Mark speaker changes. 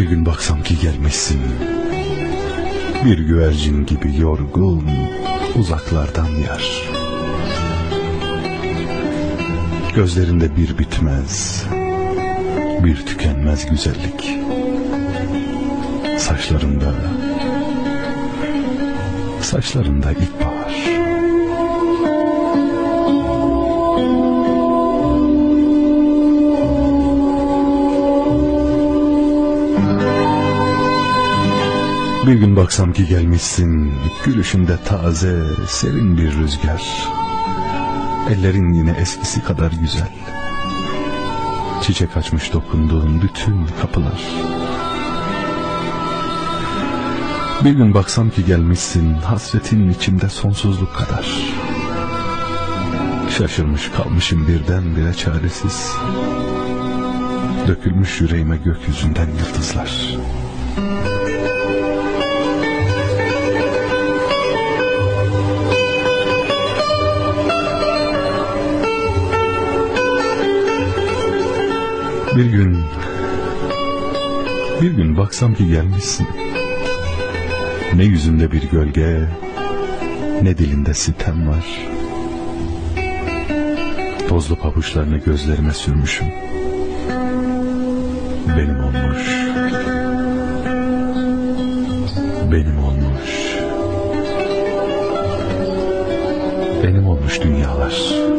Speaker 1: gün baksam ki gelmişsin. Bir güvercin gibi yorgun uzaklardan yar. Gözlerinde bir bitmez, bir tükenmez güzellik. Saçlarında, saçlarında ilkbahar. Bir gün baksam ki gelmişsin, gülüşünde taze, serin bir rüzgar. Ellerin yine eskisi kadar güzel. Çiçek açmış dokunduğun bütün kapılar. Bir gün baksam ki gelmişsin, hasretin içimde sonsuzluk kadar. Şaşırmış kalmışım birdenbire çaresiz. Dökülmüş yüreğime gökyüzünden yıldızlar. Bir gün Bir gün baksam ki gelmişsin. Ne yüzünde bir gölge Ne dilinde sitem var. Tozlu pabuçlarını gözlerime sürmüşüm. Benim olmuş. Benim olmuş. Benim olmuş dünyalar